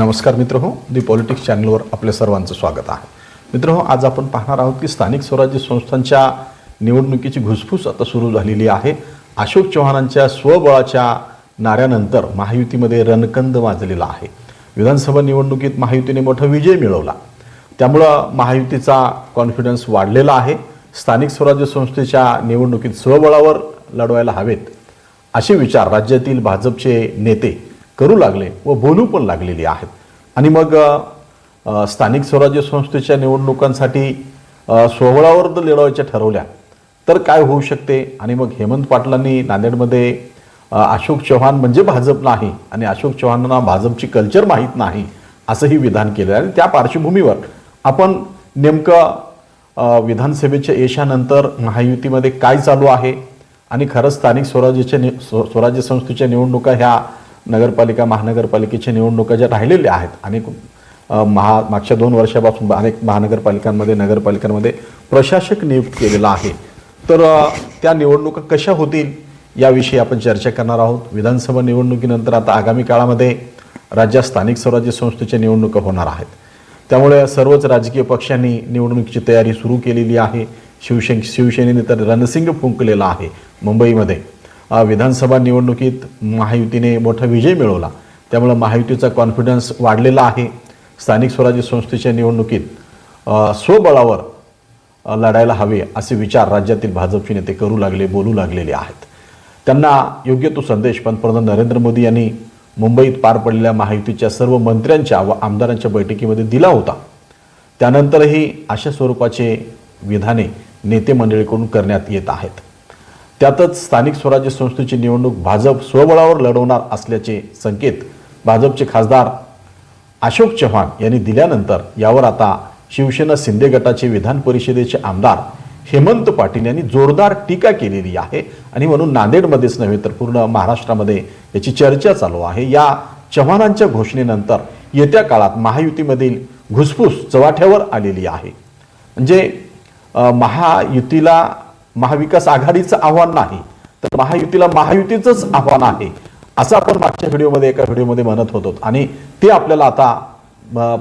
नमस्कार मित्र हो दी पॉलिटिक्स चॅनलवर आपल्या सर्वांचं स्वागत आहे. मित्र हो आज आपण पाहणार आहोत की स्थानिक स्वराज्य संस्थांच्या निवडणुकीची घुसफूस आता सुरू झालेली आहे. अशोक चव्हाणांच्या स्वबळाच्या नाऱ्यानंतर महायुतीमध्ये रणकंद वाजलेला आहे. विधानसभा निवडणुकीत महायुतीने मोठा विजय मिळवला. त्यामुळं महायुतीचा कॉन्फिडन्स वाढलेला आहे. स्थानिक स्वराज्य संस्थेच्या निवडणुकीत स्वबळावर लढवायला हवेत असे विचार राज्यातील भाजपचे नेते करू लागले व बोलू पण लागलेली आहेत. आणि मग स्थानिक स्वराज्य संस्थेच्या निवडणुकांसाठी सोहळावर जर लढवायच्या ठरवल्या तर काय होऊ शकते? आणि मग हेमंत पाटलांनी नांदेडमध्ये अशोक चव्हाण म्हणजे भाजप नाही आणि अशोक चव्हाणांना भाजपची कल्चर माहीत नाही असंही विधान केलं आहे. आणि त्या पार्श्वभूमीवर आपण नेमकं विधानसभेच्या यशानंतर महायुतीमध्ये काय चालू आहे? आणि खरंच स्थानिक स्वराज्याच्या नि स्वराज्य संस्थेच्या निवडणुका ह्या नगरपालिका महानगरपालिकेच्या निवडणुका ज्या राहिलेल्या आहेत अनेक महा मागच्या दोन वर्षापासून अनेक महानगरपालिकांमध्ये नगरपालिकांमध्ये प्रशासक नियुक्त केलेला आहे. तर त्या निवडणुका कशा होतील याविषयी आपण चर्चा करणार आहोत. विधानसभा निवडणुकीनंतर आता आगामी काळामध्ये राज्यात स्थानिक स्वराज्य संस्थेच्या निवडणुका होणार आहेत. त्यामुळे सर्वच राजकीय पक्षांनी निवडणुकीची तयारी सुरू केलेली आहे. शिवसेन शिवसेनेने तर रणसिंग फुंकलेला आहे मुंबईमध्ये. विधानसभा निवडणुकीत महायुतीने मोठा विजय मिळवला. त्यामुळं महायुतीचा कॉन्फिडन्स वाढलेला आहे. स्थानिक स्वराज्य संस्थेच्या निवडणुकीत स्वबळावर लढायला हवे असे विचार राज्यातील भाजपचे नेते करू लागले बोलू लागलेले आहेत. त्यांना योग्य तो संदेश पंतप्रधान नरेंद्र मोदी यांनी मुंबईत पार पडलेल्या महायुतीच्या सर्व मंत्र्यांच्या व आमदारांच्या बैठकीमध्ये दिला होता. त्यानंतरही अशा स्वरूपाचे विधाने नेते मंडळीकडून करण्यात येत आहेत. त्यातच स्थानिक स्वराज्य संस्थेची निवडणूक भाजप स्वबळावर लढवणार असल्याचे संकेत भाजपचे खासदार अशोक चव्हाण यांनी दिल्यानंतर यावर आता शिवसेना शिंदे गटाचे विधान परिषदेचे आमदार हेमंत पाटील यांनी जोरदार टीका केलेली आहे. आणि म्हणून नांदेडमध्येच नव्हे तर पूर्ण महाराष्ट्रामध्ये याची चर्चा चालू आहे. या चव्हाणांच्या घोषणेनंतर येत्या काळात महायुतीमधील घुसफूस चव्हाठ्यावर आलेली आहे. म्हणजे महायुतीला महाविकास आघाडीचं आव्हान नाही तर महायुतीला महायुतीचंच आव्हान आहे असं आपण मागच्या व्हिडिओमध्ये एका व्हिडिओमध्ये म्हणत होतो. आणि ते आपल्याला आता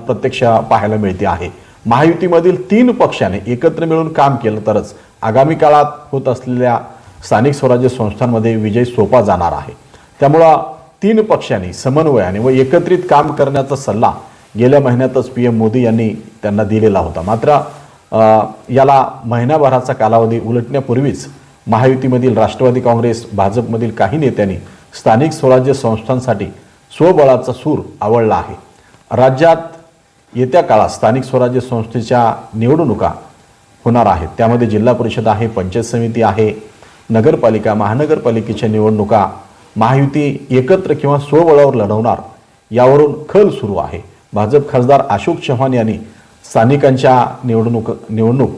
प्रत्यक्ष पाहायला मिळते आहे. महायुतीमधील तीन पक्षाने एकत्र मिळून काम केलं तरच आगामी काळात होत असलेल्या स्थानिक स्वराज्य संस्थांमध्ये विजय सोपा जाणार आहे. त्यामुळं तीन पक्षांनी समन्वयाने व एकत्रित काम करण्याचा सल्ला गेल्या महिन्यातच पी एम मोदी यांनी त्यांना दिलेला होता. मात्र याला महिनाभराचा कालावधी उलटण्यापूर्वीच महायुतीमधील राष्ट्रवादी काँग्रेस भाजपमधील काही नेत्यांनी स्थानिक स्वराज्य संस्थांसाठी स्वबळाचा सूर आवडला आहे. राज्यात येत्या काळात स्थानिक स्वराज्य संस्थेच्या निवडणुका होणार आहेत. त्यामध्ये जिल्हा परिषद आहे पंचायत समिती आहे नगरपालिका महानगरपालिकेच्या निवडणुका महायुती एकत्र किंवा स्वबळावर लढवणार यावरून खल सुरू आहे. भाजप खासदार अशोक चव्हाण यांनी स्थानिकांच्या निवडणूक निवडणूक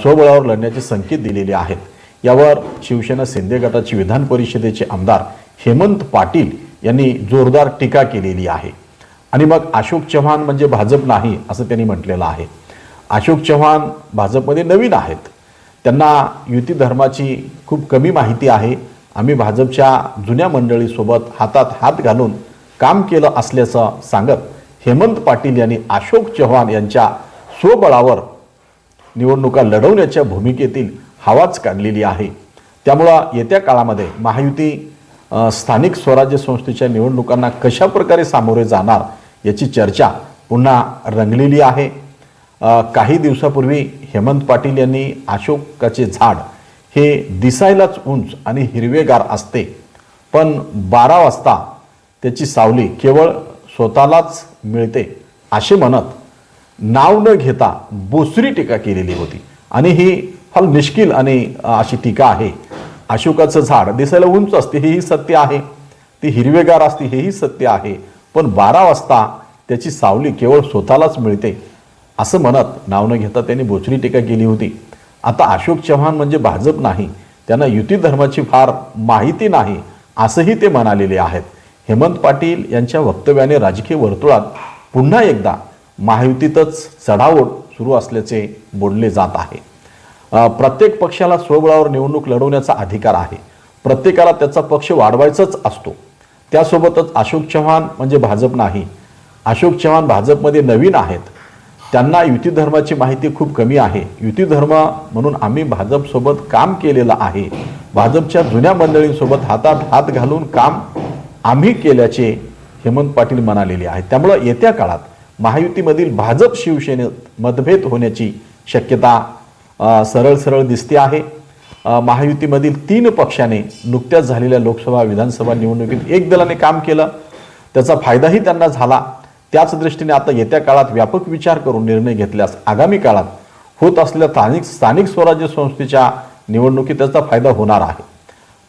स्वबळावर लढण्याचे संकेत दिलेले आहेत. यावर शिवसेना शिंदे गटाचे विधान परिषदेचे आमदार हेमंत पाटील यांनी जोरदार टीका केलेली आहे. आणि मग अशोक चव्हाण म्हणजे भाजप नाही असं त्यांनी म्हटलेलं आहे. अशोक चव्हाण भाजपमध्ये नवीन आहेत. त्यांना युती धर्माची खूप कमी माहिती आहे. आम्ही भाजपच्या जुन्या मंडळीसोबत हातात हात घालून काम केलं असल्याचं सांगत हेमंत पाटील यांनी अशोक चव्हाण यांच्या स्वबळावर निवडणुका लढवण्याच्या भूमिकेतील हवाच काढलेली आहे. त्यामुळं येत्या काळामध्ये महायुती स्थानिक स्वराज्य संस्थेच्या निवडणुकांना कशा प्रकारे सामोरे जाणार याची चर्चा पुन्हा रंगलेली आहे. काही दिवसापूर्वी हेमंत पाटील यांनी अशोकाचे झाड हे दिसायलाच उंच आणि हिरवेगार असते. पण बारा वाजता त्याची सावली केवळ स्वतःलाच मिळते. असे म्हणत नाव न घेता बोसरी टीका केलेली होती. आणि ही फार निष्किल आणि अशी टीका आहे. अशोकाचं झाड दिसायला उंच असते हेही सत्य आहे. ती हिरवेगार असते हेही सत्य आहे. पण बारा वाजता त्याची सावली केवळ स्वतःलाच मिळते. असं म्हणत नाव न घेता त्यांनी बोचरी टीका केली होती. आता अशोक चव्हाण म्हणजे भाजप नाही. त्यांना युती धर्माची फार माहिती नाही असंही ते म्हणालेले आहेत. हेमंत पाटील यांच्या वक्तव्याने राजकीय वर्तुळात पुन्हा एकदा महायुतीतच चढाओढ सुरू असल्याचे बोलले जात आहे. प्रत्येक पक्षाला स्वबळावर निवडणूक लढवण्याचा अधिकार आहे. प्रत्येकाला त्याचा पक्ष वाढवायचाच असतो. त्यासोबतच अशोक चव्हाण म्हणजे भाजप नाही. अशोक चव्हाण भाजपमध्ये नवीन आहेत. त्यांना युती धर्माची माहिती खूप कमी आहे. युती धर्म म्हणून आम्ही भाजपसोबत काम केलेलं आहे. भाजपच्या जुन्या मंडळींसोबत हातात हात घालून काम आम्ही केल्याचे हेमंत पाटील म्हणालेले आहेत. त्यामुळं येत्या काळात महायुतीमधील भाजप शिवसेनेत मतभेद होण्याची शक्यता सरळ सरळ दिसते आहे. महायुतीमधील तीन पक्षाने नुकत्याच झालेल्या लोकसभा विधानसभा निवडणुकीत एक दलाने काम केलं. त्याचा फायदाही त्यांना झाला. त्याच दृष्टीने आता येत्या काळात व्यापक विचार करून निर्णय घेतल्यास आगामी काळात होत असलेल्या स्थानिक स्थानिक स्वराज्य संस्थेच्या निवडणुकीत त्याचा फायदा होणार आहे.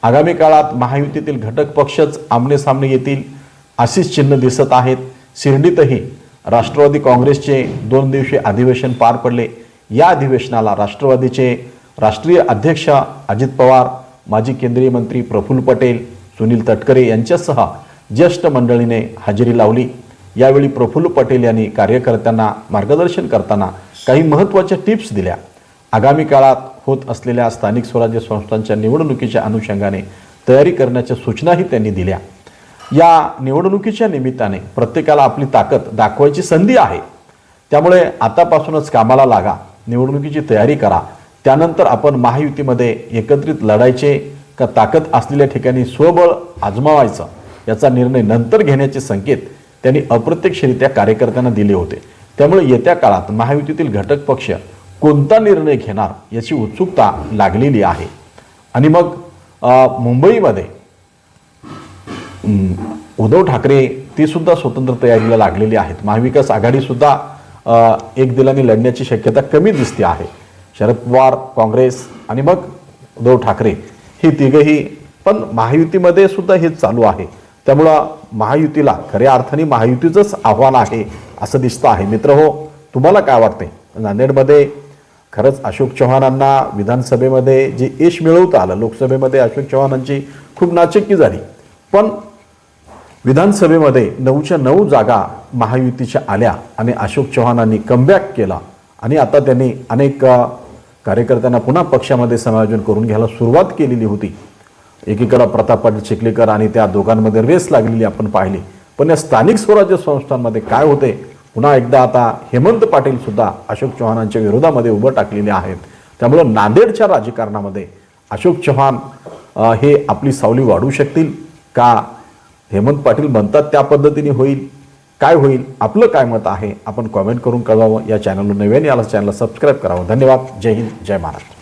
आगामी काळात महायुतीतील घटक पक्षच आमने सामने येतील अशीच चिन्ह दिसत आहेत. शिर्डीतही राष्ट्रवादी काँग्रेसचे दोन दिवसीय अधिवेशन पार पडले. या अधिवेशनाला राष्ट्रवादीचे राष्ट्रीय अध्यक्ष अजित पवार माजी केंद्रीय मंत्री प्रफुल्ल पटेल सुनील तटकरे यांच्यासह ज्येष्ठ मंडळीने हजेरी लावली. यावेळी प्रफुल्ल पटेल यांनी कार्यकर्त्यांना मार्गदर्शन करताना काही महत्त्वाच्या टिप्स दिल्या. आगामी काळात होत असलेल्या स्थानिक स्वराज्य संस्थांच्या निवडणुकीच्या अनुषंगाने तयारी करण्याच्या सूचनाही त्यांनी दिल्या. या निवडणुकीच्या निमित्ताने प्रत्येकाला आपली ताकद दाखवायची संधी आहे. त्यामुळे आतापासूनच कामाला लागा निवडणुकीची तयारी करा. त्यानंतर आपण महायुतीमध्ये एकत्रित लढायचे का ताकद असलेल्या ठिकाणी स्वबळ आजमावायचं याचा निर्णय नंतर घेण्याचे संकेत त्यांनी अप्रत्यक्षरित्या कार्यकर्त्यांना दिले होते. त्यामुळे येत्या काळात महायुतीतील घटक पक्ष कोणता निर्णय घेणार याची उत्सुकता लागलेली आहे. आणि मग मुंबईमध्ये उद्धव ठाकरे ते सुद्धा स्वतंत्र तयारीला लागलेले आहेत. महाविकास आघाडीसुद्धा एक दिलाने लढण्याची शक्यता कमी दिसते आहे. शरद पवार काँग्रेस आणि मग उद्धव ठाकरे ही तिघही पण महायुतीमध्ये सुद्धा हेच चालू आहे. त्यामुळं महायुतीला खऱ्या अर्थाने महायुतीचंच आव्हान आहे असं दिसतं आहे. मित्र हो तुम्हाला काय वाटते नांदेडमध्ये खरंच अशोक चव्हाणांना विधानसभेमध्ये जे यश मिळवता आलं लोकसभेमध्ये अशोक चव्हाणांची खूप नाचक्की झाली. पण विधानसभेमध्ये नऊच्या नऊ जागा महायुतीच्या आल्या आणि अशोक चव्हाणांनी कमबॅक केला. आणि आता त्यांनी अनेक कार्यकर्त्यांना पुन्हा पक्षामध्ये समायोजन करून घ्यायला सुरुवात केलेली होती. एकीकडे प्रताप पाटील चिखलीकर आणि त्या दोघांमध्ये रेस लागलेली आपण पाहिली. पण या स्थानिक स्वराज्य संस्थांमध्ये काय होते पुन्हा एकदा आता हेमंत पाटील सुद्धा अशोक चव्हाणांच्या विरोधामध्ये उभं टाकलेले आहेत. त्यामुळं नांदेडच्या राजकारणामध्ये अशोक चव्हाण हे आपली सावली वाढू शकतील का? हेमंत पाटील म्हणतात त्या पद्धतीने होईल. काय होईल? आपलं काय मत आहे? आपण कॉमेंट करून कळवावं. या चॅनलवर नव्याने याला चॅनलला सबस्क्राईब करावं. धन्यवाद. जय हिंद. जय महाराष्ट्र.